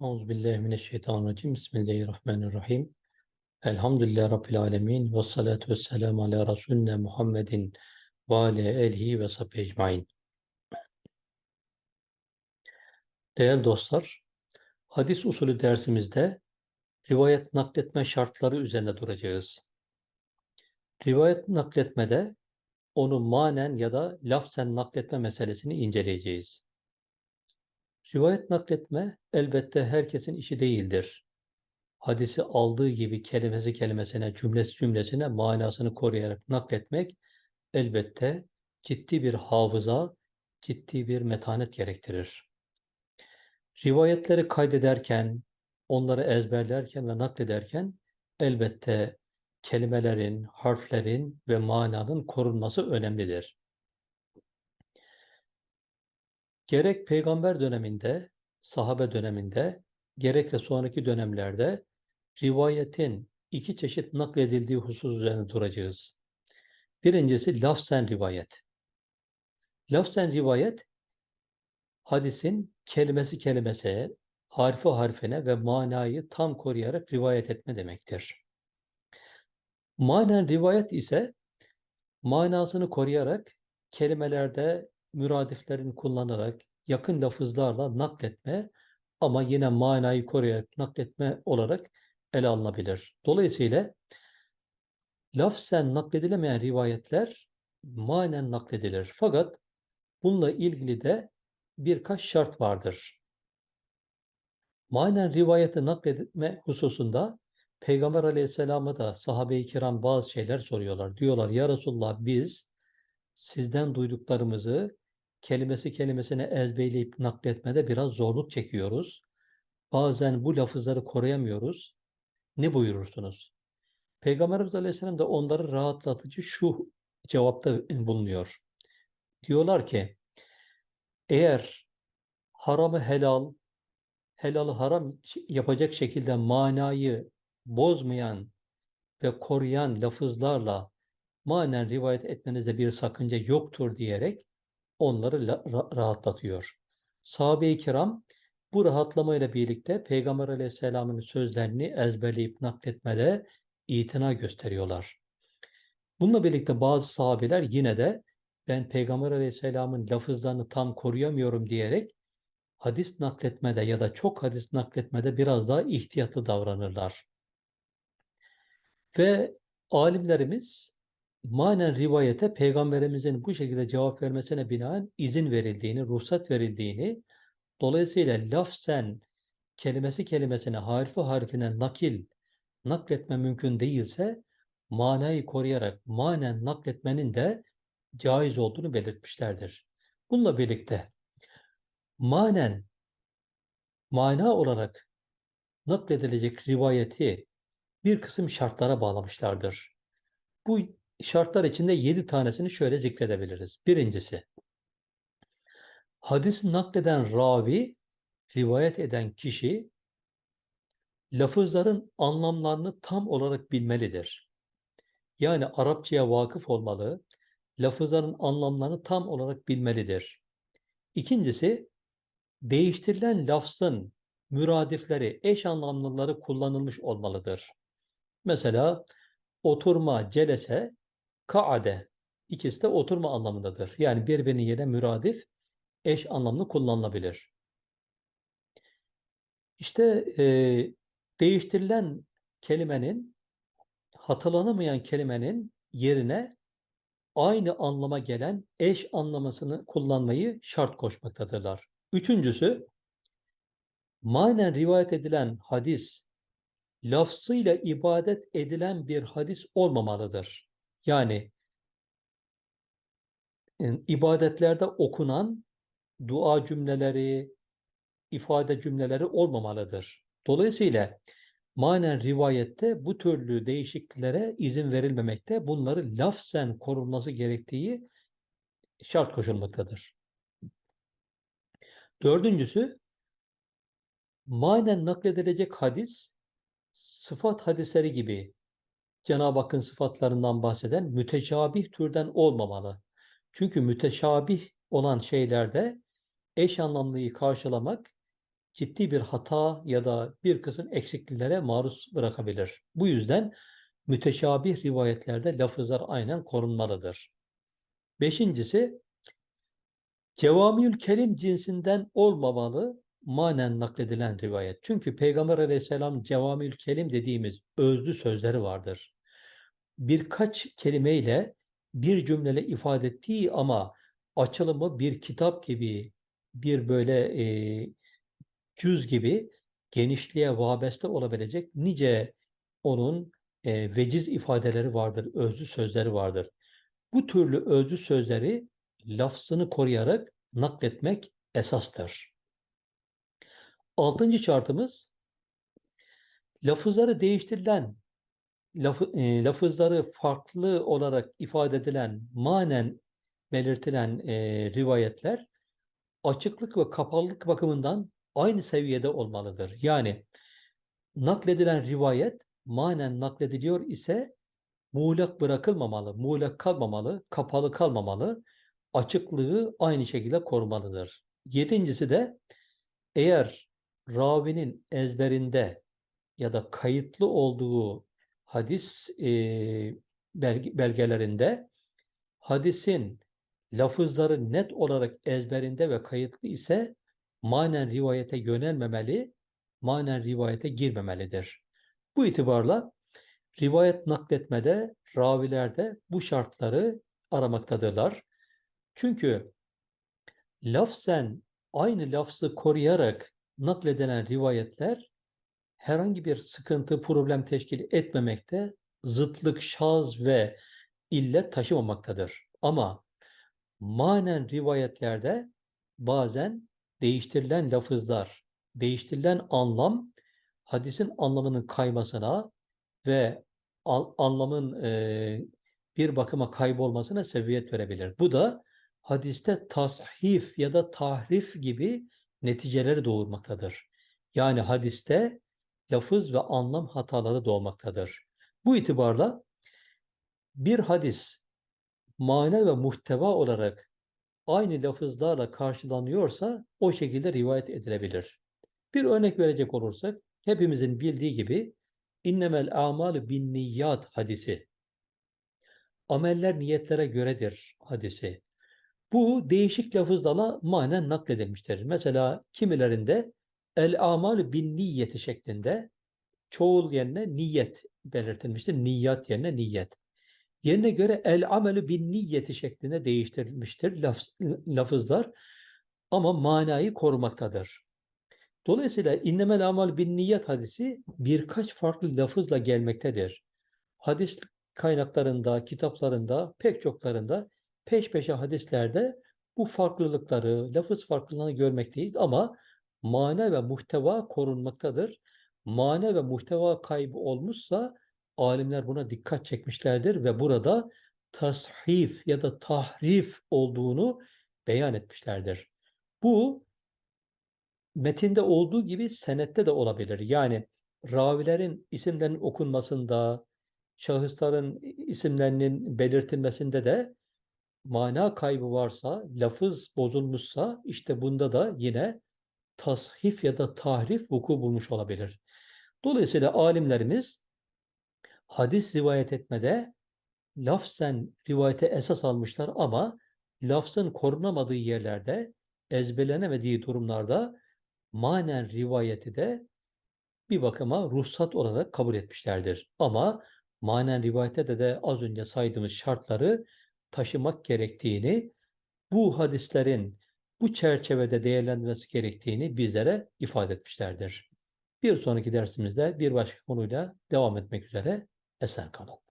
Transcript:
Euzubillahimineşşeytanirracim. Bismillahirrahmanirrahim. Elhamdülillahi Rabbil alemin. Ve salatu ve selamu ala Resulüne Muhammedin ve ala elihi ve sahbihi ecmain. Değerli dostlar, hadis usulü dersimizde rivayet nakletme şartları üzerinde duracağız. Rivayet nakletmede onu manen ya da lafzen nakletme meselesini inceleyeceğiz. Rivayet nakletme elbette herkesin işi değildir. Hadisi aldığı gibi kelimesi kelimesine, cümlesi cümlesine manasını koruyarak nakletmek elbette ciddi bir hafıza, ciddi bir metanet gerektirir. Rivayetleri kaydederken, onları ezberlerken ve naklederken elbette kelimelerin, harflerin ve mananın korunması önemlidir. Gerek peygamber döneminde, sahabe döneminde, gerek de sonraki dönemlerde rivayetin iki çeşit nakledildiği husus üzerine duracağız. Birincisi lafzen rivayet. Lafzen rivayet, hadisin kelimesi kelimesine, harfi harfine ve manayı tam koruyarak rivayet etme demektir. Manen rivayet ise manasını koruyarak kelimelerde müradiflerini kullanarak yakın lafızlarla nakletme ama yine manayı koruyarak nakletme olarak ele alınabilir. Dolayısıyla lafzen nakledilemeyen rivayetler manen nakledilir. Fakat bununla ilgili de birkaç şart vardır. Manen rivayeti nakletme hususunda Peygamber aleyhisselama da sahabe-i kiram bazı şeyler soruyorlar. Diyorlar ya Resulullah biz sizden duyduklarımızı kelimesi kelimesine ezberleyip nakletmede biraz zorluk çekiyoruz. Bazen bu lafızları koruyamıyoruz. Ne buyurursunuz? Peygamberimiz Aleyhisselam da onları rahatlatıcı şu cevapta bulunuyor. Diyorlar ki, eğer haramı helal, helalı haram yapacak şekilde manayı bozmayan ve koruyan lafızlarla manen rivayet etmenizde bir sakınca yoktur diyerek onları rahatlatıyor. Sahabe-i kiram bu rahatlamayla birlikte Peygamber aleyhisselamın sözlerini ezberleyip nakletmede itina gösteriyorlar. Bununla birlikte bazı sahabeler yine de ben Peygamber aleyhisselamın lafızlarını tam koruyamıyorum diyerek hadis nakletmede ya da çok hadis nakletmede biraz daha ihtiyatlı davranırlar. Ve alimlerimiz manen rivayete peygamberimizin bu şekilde cevap vermesine binaen izin verildiğini, ruhsat verildiğini, dolayısıyla lafzen kelimesi kelimesine, harfi harfine nakil, nakletme mümkün değilse, manayı koruyarak manen nakletmenin de caiz olduğunu belirtmişlerdir. Bununla birlikte manen, mana olarak nakledilecek rivayeti bir kısım şartlara bağlamışlardır. Bu şartlar içinde yedi tanesini şöyle zikredebiliriz. Birincisi, hadis nakleden ravi, rivayet eden kişi, lafızların anlamlarını tam olarak bilmelidir. Yani Arapçaya vakıf olmalı, lafızların anlamlarını tam olarak bilmelidir. İkincisi, değiştirilen lafzın müradifleri, eş anlamlıları kullanılmış olmalıdır. Mesela oturma, celese kaade ikisi de oturma anlamındadır. Yani birbirinin yerine müradif eş anlamlı kullanılabilir. İşte e, değiştirilen kelimenin hatırlanamayan kelimenin yerine aynı anlama gelen eş anlamasını kullanmayı şart koşmaktadırlar. Üçüncüsü, manen rivayet edilen hadis, lafzıyla ibadet edilen bir hadis olmamalıdır. Yani ibadetlerde okunan dua cümleleri, ifade cümleleri olmamalıdır. Dolayısıyla manen rivayette bu türlü değişikliklere izin verilmemekte, bunları lafzen korunması gerektiği şart koşulmaktadır. Dördüncüsü, manen nakledilecek hadis, sıfat hadisleri gibi Cenab-ı Hakk'ın sıfatlarından bahseden müteşabih türden olmamalı. Çünkü müteşabih olan şeylerde eş anlamlıyı karşılamak ciddi bir hata ya da bir kısım eksikliklere maruz bırakabilir. Bu yüzden müteşabih rivayetlerde lafızlar aynen korunmalıdır. Beşincisi, cevamiül kelim cinsinden olmamalı manen nakledilen rivayet. Çünkü Peygamber aleyhisselam cevamiül kelim dediğimiz özlü sözleri vardır. Birkaç kelimeyle bir cümleyle ifade ettiği ama açılımı bir kitap gibi, bir böyle e, cüz gibi genişliğe vabeste olabilecek nice onun e, veciz ifadeleri vardır, özlü sözleri vardır. Bu türlü özlü sözleri lafzını koruyarak nakletmek esastır. Altıncı şartımız lafızları değiştirilen, e, lafızları farklı olarak ifade edilen, manen belirtilen e, rivayetler açıklık ve kapalılık bakımından aynı seviyede olmalıdır. Yani nakledilen rivayet manen naklediliyor ise muğlak bırakılmamalı, muğlak kalmamalı, kapalı kalmamalı, açıklığı aynı şekilde korumalıdır. Yedincisi de eğer ravinin ezberinde ya da kayıtlı olduğu hadis e, belge, belgelerinde hadisin lafızları net olarak ezberinde ve kayıtlı ise manen rivayete yönelmemeli, manen rivayete girmemelidir. Bu itibarla rivayet nakletmede ravilerde bu şartları aramaktadırlar. Çünkü lafzen aynı lafzı koruyarak nakledilen rivayetler herhangi bir sıkıntı, problem teşkil etmemekte, zıtlık, şaz ve illet taşımamaktadır. Ama manen rivayetlerde bazen değiştirilen lafızlar, değiştirilen anlam hadisin anlamının kaymasına ve anlamın e, bir bakıma kaybolmasına sebebiyet verebilir. Bu da hadiste tashif ya da tahrif gibi neticeleri doğurmaktadır. Yani hadiste lafız ve anlam hataları doğmaktadır. Bu itibarla bir hadis mane ve muhteva olarak aynı lafızlarla karşılanıyorsa o şekilde rivayet edilebilir. Bir örnek verecek olursak hepimizin bildiği gibi innemel amal bin niyat hadisi. Ameller niyetlere göredir hadisi. Bu değişik lafızlarla manen nakledilmiştir. Mesela kimilerinde el amal bin niyeti şeklinde çoğul yerine niyet belirtilmiştir. Niyat yerine niyet. Yerine göre el amelü bin niyeti şeklinde değiştirilmiştir laf, lafızlar ama manayı korumaktadır. Dolayısıyla innemel amal bin niyet hadisi birkaç farklı lafızla gelmektedir. Hadis kaynaklarında, kitaplarında, pek çoklarında peş peşe hadislerde bu farklılıkları, lafız farklılığını görmekteyiz ama mana ve muhteva korunmaktadır. Mana ve muhteva kaybı olmuşsa alimler buna dikkat çekmişlerdir ve burada tashif ya da tahrif olduğunu beyan etmişlerdir. Bu metinde olduğu gibi senette de olabilir. Yani ravilerin isimlerinin okunmasında, şahısların isimlerinin belirtilmesinde de mana kaybı varsa, lafız bozulmuşsa işte bunda da yine tashif ya da tahrif vuku bulmuş olabilir. Dolayısıyla alimlerimiz hadis rivayet etmede lafzen rivayete esas almışlar ama lafzın korunamadığı yerlerde, ezberlenemediği durumlarda manen rivayeti de bir bakıma ruhsat olarak kabul etmişlerdir. Ama manen rivayete de de az önce saydığımız şartları taşımak gerektiğini, bu hadislerin bu çerçevede değerlendirilmesi gerektiğini bizlere ifade etmişlerdir. Bir sonraki dersimizde bir başka konuyla devam etmek üzere esen kalın.